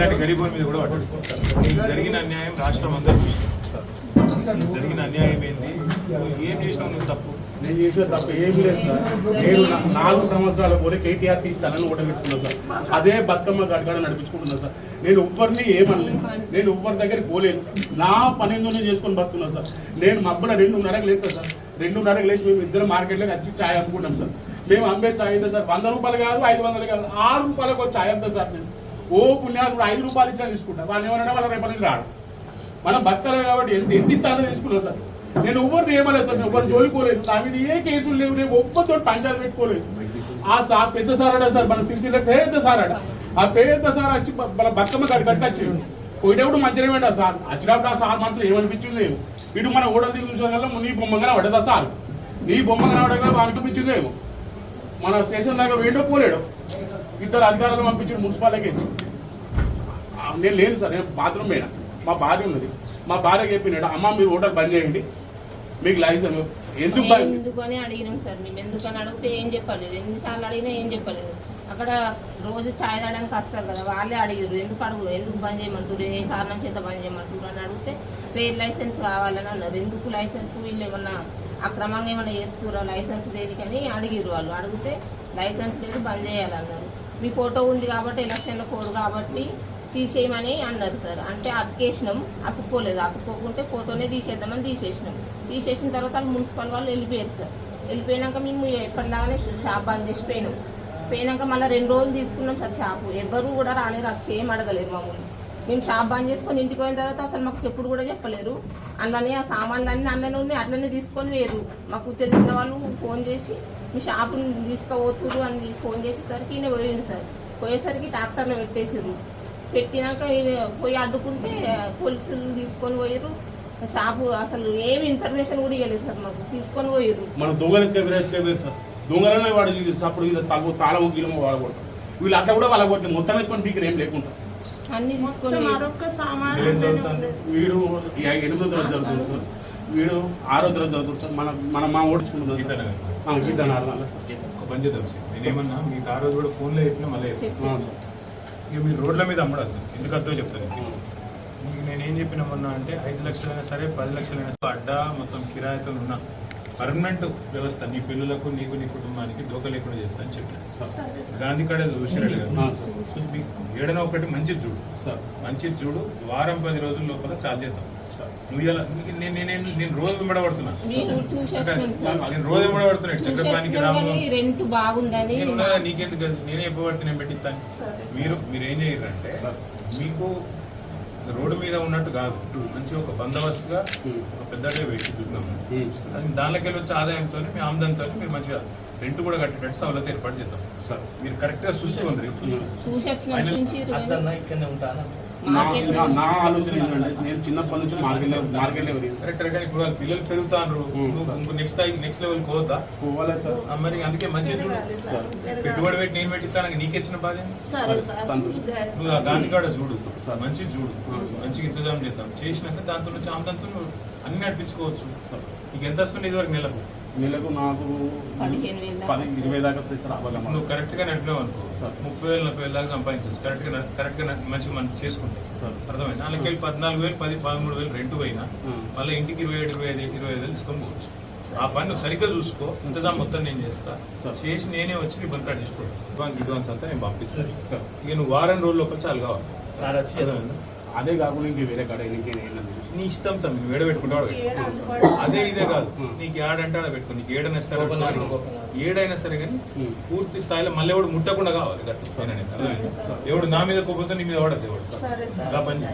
ఇట్లాంటి గరీబుల మీద కూడా పడ్డాడు జరిగిన అన్యాయం రాష్ట్రం అందరూ చూసి జరిగిన అన్యాయం ఏంటి ఏం చేసినావు? నువ్వు తప్పు. నేను చేసిన తప్ప ఏమీ లేదు సార్. నేను నాలుగు సంవత్సరాల పోలే కేటీఆర్ తీస్తానని ఓటమిట్టుకున్నాను సార్. అదే బతుకమ్మ గడగడ నడిపించుకుంటున్నాను సార్. నేను ఒవ్వరిని ఏమన్నా నేను ఒవ్వరి దగ్గరికి పోలేను నా పని ఏందో నేను చేసుకొని బతుకున్నాను సార్? నేను మబ్బుల రెండున్నరకు లేదు సార్. రెండున్నరకు లేచి మేము ఇద్దరు మార్కెట్లోకి వచ్చి ఛాయ్ అమ్ముకుంటాం సార్. మేము అమ్మే ఛాయ్ అయితే సార్? వంద రూపాయలు కాదు ఐదు వందలు కాదు. ఆరు రూపాయలకు ఛాయ్ అమ్ముతా సార్ నేను. ఓ పుణ్యాలు ఐదు రూపాయలు ఇచ్చినా తీసుకుంటా. వాళ్ళు ఏమన్నా వాళ్ళ రేపటి నుంచి రాడు. మనం బతకాలి కాబట్టి ఎంత ఎంత ఇస్తానో తీసుకున్నాను సార్. నేను ఎవరిని ఏమలేదు సార్ ఎవరు జోలుకోలేదు నా మీద ఏ కేసులు లేవు నేను ఒక్కతో పంచాలు పెట్టుకోలేదు. ఆ సార్ పెద్ద సార్ అడా సార్ మన సిరిసిల్ల పెద్ద సార్ అడ ఆ పెద్ద సార్ వచ్చి మన బతుకమ్మ గడి కట్టి పోయేటప్పుడు మంచిగా వెంట సార్ వచ్చినప్పుడు ఆ సార్ మనసులో ఏమనిపించింది ఏమో ఇటు మన ఓడలు తిరిగి చూసిన వల్ల నీ బొమ్మగానే పడదా సార్? నీ బొమ్మగా రావడంగా అనిపించింది ఏమో మన స్టేషన్ దాకా వేడో పోలేడు. ఇద్దరు అధికారులు పంపించాడు మున్సిపాలిటీకి నేను లేదు సార్ నేను బాత్రూమ్ పోయినా. మా భార్య ఉన్నది. మా భార్య చెప్పినాడు అమ్మ మీరు హోటల్ బంద్ చేయండి. మీకు లైసెన్స్ ఎందుకు ఎందుకు అని అడిగినాం సార్ మేము ఎందుకని అడిగితే ఏం చెప్పలేదు. ఎన్నిసార్లు అడిగినా ఏం చెప్పలేదు. అక్కడ రోజు ఛాయ్ తాగడానికి వస్తారు కదా వాళ్ళే అడిగారు ఎందుకు అడుగు ఎందుకు బంద్ చేయమంటారు ఏ కారణం చేత బంద్ చేయమంటారు అని అడిగితే ట్రేడ్ లైసెన్స్ కావాలని అన్నారు. ఎందుకు లైసెన్స్? వీళ్ళు ఏమన్నా అక్రమంగా ఏమన్నా చేస్తురా లైసెన్స్ దేనికని? అడిగిరు వాళ్ళు. అడిగితే లైసెన్స్ లేదు బంద్ చేయాలన్నారు. మీ ఫోటో ఉంది కాబట్టి ఎలక్షన్లో కోడ్ కాబట్టి తీసేయమని అన్నారు సార్. అంటే అతికేసినాం అతుక్కోలేదు. అతుక్కోకుంటే ఫోటోనే తీసేద్దామని తీసేసినాం. తీసేసిన తర్వాత వాళ్ళు మున్సిపల్ వాళ్ళు వెళ్ళిపోయారు సార్. వెళ్ళిపోయినాక మేము ఎప్పటిలాగానే షాప్ బంద్ చేసి పోయినాం. పోయినాక మళ్ళీ రెండు రోజులు తీసుకున్నాం సార్ షాపు. ఎవ్వరు కూడా రాలేదు. అది ఏం అడగలేరు మమ్మల్ని. మేము షాప్ బంద్ చేసుకొని ఇంటికి పోయిన తర్వాత అసలు మాకు చెప్పుడు కూడా చెప్పలేరు. అందులోనే ఆ సామాన్లు అన్నీ అందులోనే ఉన్నాయి అట్లనే తీసుకొని లేరు మాకు తెలిసిన వాళ్ళు ఫోన్ చేసి మీ షాపుని తీసుకుపోతురు అని ఫోన్ చేసేసరికి ఈయన పోయింది సార్. పోయేసరికి ట్రాక్టర్లో పెట్టేసారు పెట్టినాక పోయి అడ్డుకుంటే పోలీసులు తీసుకొని పోయారు షాపు అసలు ఏమి ఇన్ఫర్మేషన్ కూడా ఇవ్వలేదు సార్ మాకు. తీసుకొని పోయారు మన దొంగలు సార్? దొంగలనే వాడు అప్పుడు తాళము గీలము వాడకూడదు వీళ్ళు అట్లా కూడా వాళ్ళ మొత్తం ఏం లేకుండా. అన్ని తీసుకొని. వీడు ఎనిమిదో తరగతి చదువుతుంది సార్. వీడు ఆరో తరగతి చదువుతుంది సార్. మన మన మా ఓడించుకుంటుంది ఒక పని చేద్దాం సార్. నేనేమన్నా మీకు ఆ రోజు కూడా ఫోన్లో చెప్పినా మళ్ళీ చెప్తా. చెప్పి ఆ, సార్. ఇక మీరు రోడ్ల మీద అమ్మడద్దు ఎందుకు అర్థం చెప్తాను మీకు నేనేం చెప్పిన మొన్న అంటే ఐదు లక్షలైనా సరే పది లక్షలైనా సరే అడ్డా మొత్తం కిరాయితో ఉన్న. పర్మనెంట్ వ్యవస్థ నీ పిల్లలకు నీకు నీ కుటుంబానికి డోక లేకుండా చేస్తా అని చెప్పిన సార్ గాంధీ కాడ మీకు ఏడనో ఒకటి మంచి చూడు. సార్. మంచి చూడు వారం పది రోజుల లోపల చాలు చేద్దాం. సార్. నువ్వు ఇలా నేను నేను నేను రోజు వెంబడబడుతున్నా నేను రోజు వెంబడబడుతున్నా రాము. నేను నీకెందుకు అది? నేనే పెట్టిస్తాను. మీరు మీరు ఏం చేయరంటే సార్. మీకు రోడ్డు మీద ఉన్నట్టు కాదు. మంచి ఒక బందోబస్తుగా. ఒక పెద్దగా పెట్టి చూద్దాము ఉమ్, అది దానిలోకి వెళ్ళి వచ్చే ఆదాయంతో మీ ఆమ్దంతో మీరు మంచిగా రెంట్ కూడా కట్టేటట్టు సవలత ఏర్పాటు చేద్దాం. సార్. మీరు కరెక్ట్గా చూసుకోండి. చూసి ఇక్కడనే ఉంటానా? నా ఆలోచన ఏంటంటే నేను చిన్నప్పటి నుంచి మార్కెట్ మార్కెట్ లెవెల్ కరెక్ట్ ఇప్పుడు వాళ్ళ పిల్లలు నువ్వు సార్. ఇంకో నెక్స్ట్ నెక్స్ట్ లెవెల్ పోవద్దా? పోవాలే సార్. మరి అందుకే మంచిగా చూడు. సార్ పెట్టుబడి పెట్టి నేను పెట్టిస్తాను నీకు ఇచ్చిన బాధ. నువ్వు గాంధీ కాడ చూడు. సార్. మంచి చూడు. మంచిగా ఇంతజాం చేద్దాం. చేసినాక దాంతో నుంచి ఆమెదంతో నువ్వు అన్ని నడిపించుకోవచ్చు. సార్. నీకు ఎంత వస్తుంది ఇదివరకు నెలకు. నెలకు నాకు పది ఇరవై దాకా అవ్వగలమా నువ్వు కరెక్ట్గా నడిపినావు అనుకో. సార్. ముప్పై వేలు నలభై వేలు దాకా సంపాదించవచ్చు కరెక్ట్గా కరెక్ట్గా నడి- మంచిగా మనం చేసుకుంటే. సార్. అర్థమైంది? నాలుగు వేలు పద్నాలుగు వేలు పది పదమూడు వేలు రెంట్ పోయినా. మళ్ళీ ఇంటికి ఇరవై ఏడు ఇరవై ఐదు ఇరవై ఐదు వేలు తీసుకొని పోవచ్చు. ఆ పని నువ్వు సరిగ్గా చూసుకో. ఇంతజాం మొత్తం నేను చేస్తా. సార్. చేసి నేనే వచ్చి నీ బంక్ తీసుకోవాలి అడ్వాన్స్ అడ్వాన్స్ అంతా నేను పంపిస్తాను. సార్. ఇక నువ్వు వారం రోజుల లోపల చాలు కావాలి. వచ్చి? అదే కాకుండా ఇంక వేరే కాడ ఇంకేం ఏంటంటే నీ ఇష్టం తమ్మి నువ్వు ఏడ పెట్టుకుంటావు. అదే ఇదే కాదు. నీకు ఏడంటే ఆడ పెట్టుకో నీకు ఏడైనా సరే. ఏడైనా సరే కానీ. పూర్తి స్థాయిలో మళ్ళీ ఎవడు ముట్టకుండా కావాలి? ఎవడు నా మీద కోపంతో నీ మీద పడద్దు ఎవడు సరే సార్ ఇలా పని.